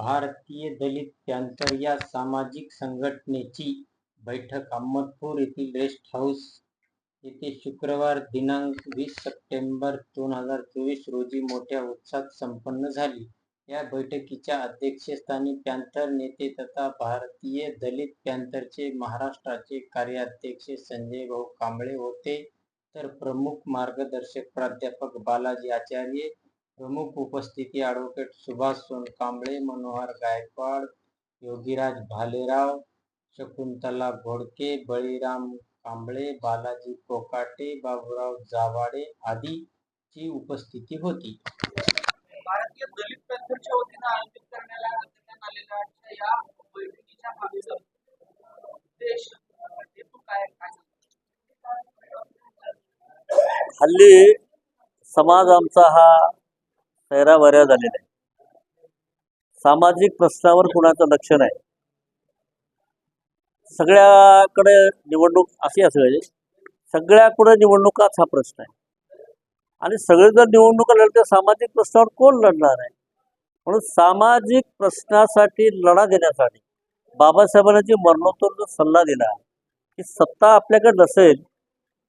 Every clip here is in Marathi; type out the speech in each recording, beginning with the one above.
भारतीय दलित पॅंथर या सामाजिक संघटनेची बैठक अहमदपूर येथील रेस्ट हाऊस येथे शुक्रवार दिनांक वीस सप्टेंबर दोन हजार चोवीस रोजी मोठ्या उत्साहात संपन्न झाली. या बैठकीच्या अध्यक्षस्थानी पॅंथर नेते तथा भारतीय दलित पॅंथरचे महाराष्ट्राचे कार्याध्यक्ष संजय भाऊ कांबळे होते तर प्रमुख मार्गदर्शक प्राध्यापक बालाजी आचार्य, प्रमुख उपस्थिती ॲडव्होकेट सुभाष सोनकांबळे, मनोहर गायकवाड, योगीराज भालेराव, शकुंतला घोडके, बळीराम कांबळे, बालाजी कोकाटे, बाबूराव जाभाडे आदींची उपस्थिती होती. भारतीय दलित पॅंथरच्या वतीनं आयोजित करण्याला करण्यात आलेल्या आजच्या या बैठकीच्या मागचं उद्देश अं, हेतू काय काय सांगता? हल्ली समाज आमचा हा सैरावऱ्या झालेल्या आहे सामाजिक प्रश्नावर कुणाचं लक्ष नाही. सगळ्याकडे निवडणूक अशी असेल सगळ्याकडे निवडणुकाच हा प्रश्न आहे. आणि सगळे जर निवडणुका लढते सामाजिक प्रश्नावर कोण लढणार आहे? म्हणून सामाजिक प्रश्नासाठी लढा देण्यासाठी बाबासाहेबांना जी मरणोत्तर जो सल्ला दिला की सत्ता आपल्याकडे नसेल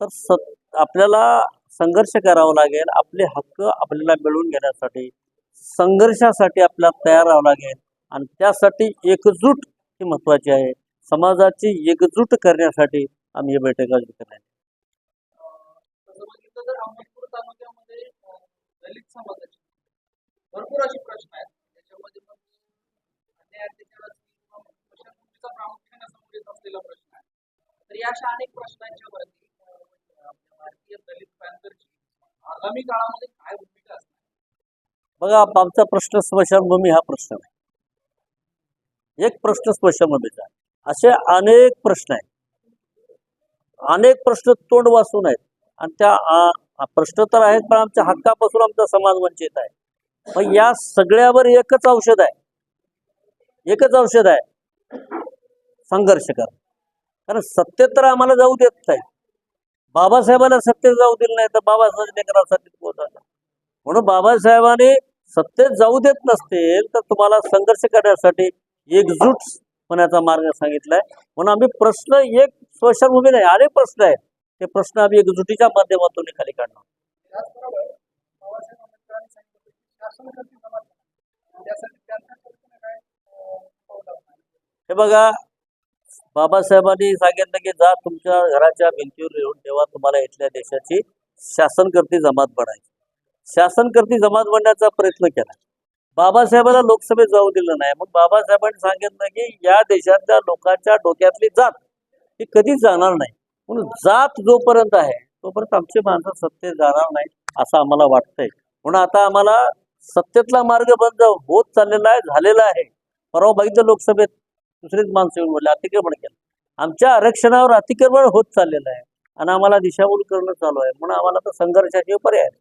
तर सत् आपल्याला संघर्ष करावा लागेल आपले हक्क आपल्याला मिळवून घेण्यासाठी संघर्षासाठी आपल्याला तयार राहावं लागेल. आणि त्यासाठी एकजूट ही महत्त्वाची आहे. समाजाची एकजूट करण्यासाठी आम्ही ही बैठक आयोजित करणार भरपूर असे प्रश्न आहेत. त्याच्यामध्ये प्रामुख्याने समोर येत असलेला प्रश्न आहे. तर या अशा अनेक प्रश्नांच्या वरती भारतीय दलित पॅंथरची आगामी काळामध्ये काय भूमिका असणार? बघा आमचा प्रश्न स्मशानभूमी हा प्रश्न नाही एक प्रश्न स्मशानभूमीचा आहे. असे अनेक प्रश्न आहेत. अनेक प्रश्न तोंड वाचून आहेत. आणि त्या प्रश्न तर आहेत पण आमच्या हक्कापासून आमचा समाज वंचित आहे. पण या सगळ्यावर एकच औषध आहे. एकच औषध आहे. संघर्ष करा कारण सत्तेत तर आम्हाला जाऊ देत नाही. बाबासाहेबांना सत्तेत जाऊ दिलं नाही तर बाबासाहेब लेकरासाठी पोहोचवलं म्हणून बाबासाहेबांनी सत्तेत जाऊ देत नसतील तर तुम्हाला संघर्ष करण्यासाठी एकजूट होण्याचा मार्ग सांगितलाय. म्हणून आम्ही प्रश्न एक स्मशानभूमी नाही अनेक प्रश्न आहेत. ते प्रश्न आम्ही एकजुटीच्या माध्यमातून खाली काढणार. हे बघा बाबासाहेबांनी सांगितलं की जा तुमच्या घराच्या भिंतीवर येऊन ठेवा तुम्हाला इथल्या देशाची शासनकर्ती जमात बनायची. शासनकर्ती जमात बनण्याचा प्रयत्न केला. बाबासाहेबांना लोकसभेत जाऊ दिलं नाही. मग बाबासाहेबांनी सांगितलं की या देशातल्या लोकांच्या डोक्यातली जात ही कधीच जाणार नाही. म्हणून जात जोपर्यंत आहे तोपर्यंत आमची माणसं सत्तेत जाणार नाही असं आम्हाला वाटतंय. म्हणून आता आम्हाला सत्तेतला मार्ग बंद होत चाललेला आहे झालेला आहे. परवा बघितलं लोकसभेत. दुसरीच माणसं येऊन बोलले अतिक्रमण केलं आमच्या आरक्षणावर अतिक्रमण होत चाललेलं आहे आणि आम्हाला दिशाभूल करणं चालू आहे म्हणून आम्हाला तर संघर्षाचे पर्याय आहे.